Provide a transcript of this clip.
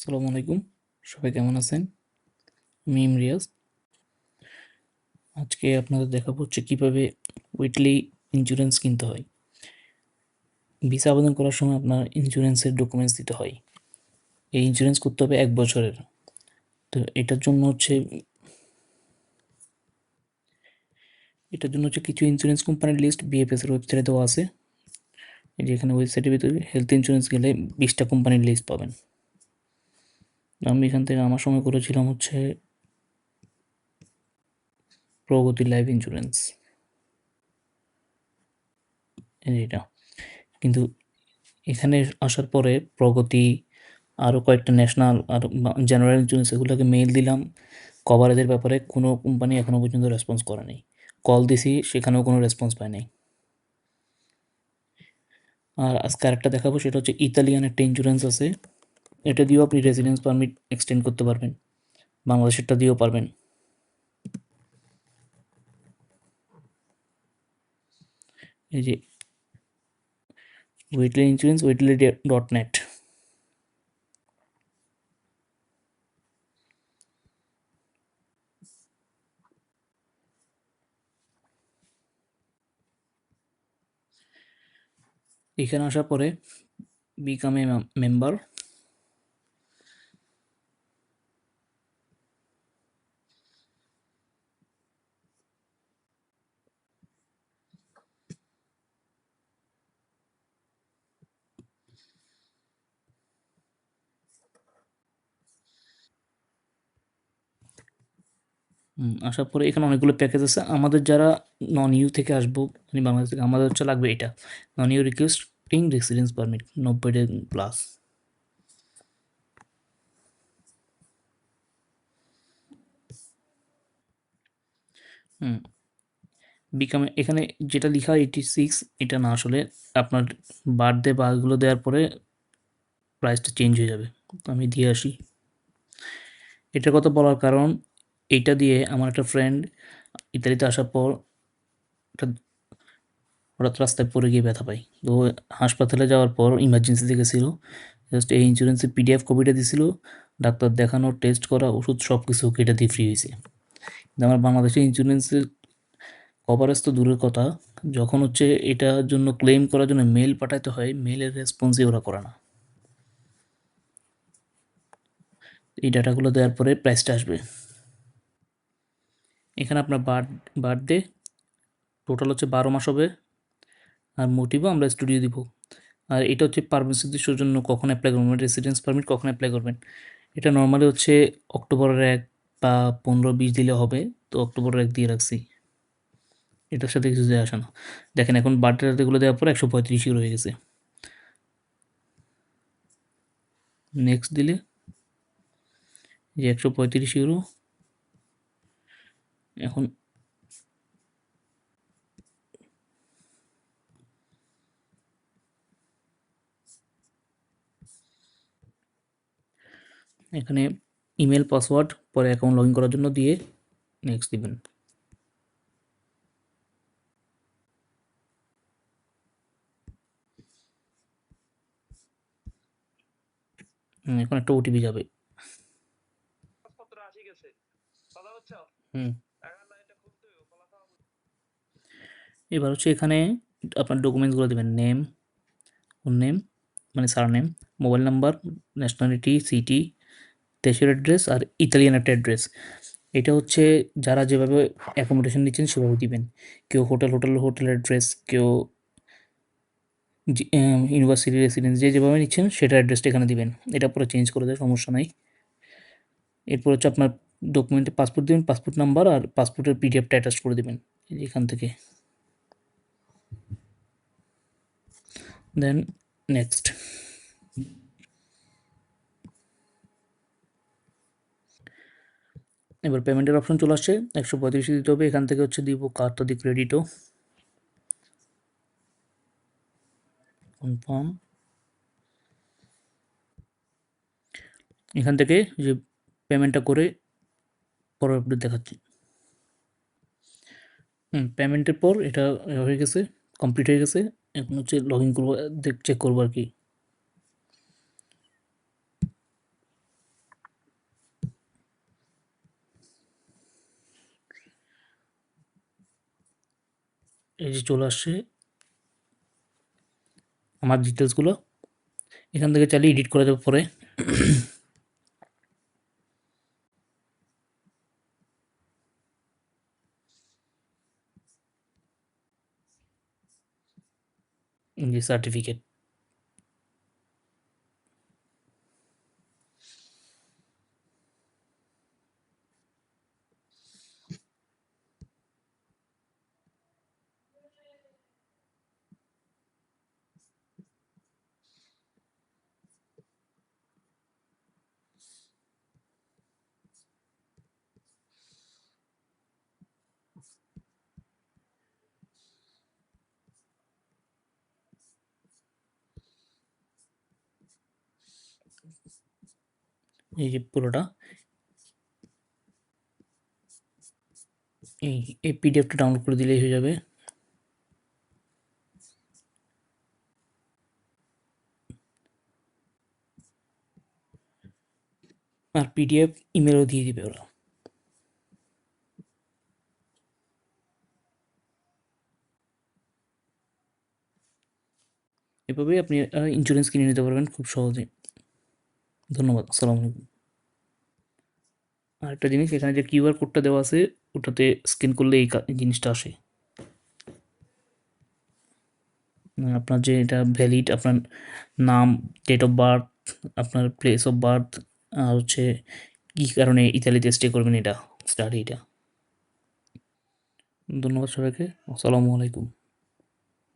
আসসালামু আলাইকুম। সবাই কেমন আছেন? আমি ইমরিয়াজ আজকে আপনাদের দেখাবো হচ্ছে কীভাবে উইকলি ইন্স্যুরেন্স কিনতে হয়। ভিসা আবেদন করার সময় আপনার ইন্স্যুরেন্সের ডকুমেন্টস দিতে হয়। এই ইন্স্যুরেন্স করতে হবে এক বছরের। তো এটার জন্য হচ্ছে এটার জন্য হচ্ছে কিছু ইন্স্যুরেন্স কোম্পানির লিস্ট বিএফএস এর ওয়েবসাইটে দেওয়া আছে। এই যে এখানে ওয়েবসাইটের ভিতরে হেলথ ইন্স্যুরেন্স গেলে বিশটা কোম্পানির লিস্ট পাবেন। আমি এখান থেকে আমার সময় করেছিলাম হচ্ছে প্রগতি লাইফ ইন্স্যুরেন্স। এটা। কিন্তু এখানে আসার পরে প্রগতি আরও কয়েকটা ন্যাশনাল আর জেনারেল ইন্স্যুরেন্স এগুলোকে মেইল দিলাম। কভারেজের ব্যাপারে কোনো কোম্পানি এখনও পর্যন্ত রেসপন্স করেনি। কল দিছি, সেখানেও কোনো রেসপন্স পায় নাই আর আজকে আরেকটা দেখাবো, সেটা হচ্ছে ইতালিয়ান একটা ইন্স্যুরেন্স আছে। এটা দিয়েও আপনি রেসিডেন্স পারমিট এক্সটেন্ড করতে পারবেন। বাংলাদেশেরটা দিয়েও পারবেন। এই যে ওয়েটলি ইন্স্যুরেন্স ওয়েটলি ডট নেট এখানে আসার পরে বিকাম এ মেম্বার আসার পরে এখানে অনেকগুলো প্যাকেজ আছে। আমাদের যারা নন ইউ থেকে আসব মানে বাংলাদেশ থেকে, আমাদের হচ্ছে লাগবে এটা। Non U requesting residence permit নব্বই ডে প্লাস হুম। বিকামে এখানে যেটা লেখা এইটি সিক্স এটা না আসলে আপনার বার্থডে বা এগুলো দেওয়ার পরে প্রাইসটা চেঞ্জ হয়ে যাবে। আমি দিয়ে আসি। এটার কথা বলার কারণ এইটা দিয়ে আমার একটা ফ্রেন্ড ইতালিতে আসার পর একটা হঠাৎ রাস্তায় পড়ে গিয়ে ব্যথা পাই তো হাসপাতালে যাওয়ার পর ইমার্জেন্সিতে গেছিল জাস্ট এই ইন্স্যুরেন্সের পিডিএফ কপিটা দিছিল, ডাক্তার দেখানো টেস্ট করা, ওষুধ সব কিছু কেটে দিয়ে ফ্রি হয়েছে। কিন্তু আমার বাংলাদেশের ইন্স্যুরেন্সের কভারেজ তো দূরের কথা, যখন হচ্ছে এটার জন্য ক্লেম করার জন্য মেল পাঠাতে হয় মেলের রেসপন্সই ওরা করে না। এই ডাটাগুলো দেওয়ার পরে প্রাইসটা আসবে। এখানে আপনার বার্থ বার্থডে, টোটাল হচ্ছে বারো মাস হবে। আর মোটিভও আমরা স্টুডিও দিব। আর এটা হচ্ছে পারমিশনের জন্য কখন অ্যাপ্লাই করবেন রেসিডেন্স পারমিট কখন অ্যাপ্লাই করবেন। এটা নর্মালি হচ্ছে অক্টোবরের এক বা পনেরো বিশ দিলে হবে, তো অক্টোবরের এক দিয়ে রাখছি। এটার সাথে কিছু যায় আসে না। দেখেন এখন বার্থডে বার্থডেগুলো দেওয়ার পর একশো পঁয়ত্রিশ ইউরো হয়ে গেছে। নেক্সট দিলে যে একশো পঁয়ত্রিশ ইউরো এখন এখানে ইমেল পাসওয়ার্ড পরে অ্যাকাউন্ট লগ ইন করার জন্য দিয়ে নেক্সট দিবেন। এখন একটা ওটিপি যাবে। হুম। এবার হচ্ছে এখানে আপনার ডকুমেন্টসগুলো দেবেন নেম ওর নেম মানে surname mobile number nationality city দেশের অ্যাড্রেস আর ইতালিয়ান একটা অ্যাড্রেস এটা হচ্ছে যারা যেভাবে অ্যাকোমোডেশন নিচ্ছেন সেভাবে দিবেন। কেউ হোটেল হোটেল হোটেল অ্যাড্রেস কেউ ইউনিভার্সিটি রেসিডেন্স যে যেভাবে নিচ্ছেন সেটা অ্যাড্রেসটা এখানে দিবেন। এটা পরে চেঞ্জ করে দেয় সমস্যা নাই। এরপর হচ্ছে আপনার ডকুমেন্টে পাসপোর্ট দেবেন পাসপোর্ট নাম্বার আর পাসপোর্টের পিডিএফটা অ্যাটাচ করে দেবেন এখান থেকে। দেন নেক্সট এবার পেমেন্টের অপশন চলে আসছে। একশো পঁয়ত্রিশ দিতে হবে। এখান থেকে হচ্ছে দিব দিই ক্রেডিটও কনফার্ম এখান থেকে যে পেমেন্টটা করে পরের আপডেট দেখাচ্ছি। হুম পেমেন্টের পর এটা হয়ে গেছে কমপ্লিট হয়ে গেছে। এখন হচ্ছে লগ ইন করব চেক করব আর কি। এই যে চলে আসছে আমার ডিটেলসগুলো এখান থেকে চালিয়ে এডিট করে যাবে পরে। যে সার্টিফিকেট এই যে পুরোটা। এই এই পিডিএফটা ডাউনলোড করে দিলেই হয়ে যাবে। আর পিডিএফ ইমেলও দিয়ে দিবে ওরা। এভাবেই আপনি ইন্স্যুরেন্স কিনে নিতে পারবেন খুব সহজেই। ধন্যবাদ, আসসালামু আলাইকুম। আরেকটা জিনিস, এখানে যে কিউআর কোডটা দেওয়া আছে, ওটাতে স্ক্যান করলে এই জিনিসটা আসে। মানে আপনার যে এটা ভ্যালিড আপনার নাম ডেট অফ বার্থ আপনার প্লেস অফ বার্থ আর হচ্ছে কী কারণে ইতালিতে স্টে করবেন এটা স্টাডি এটা। ধন্যবাদ সবাইকে, আসসালামু আলাইকুম।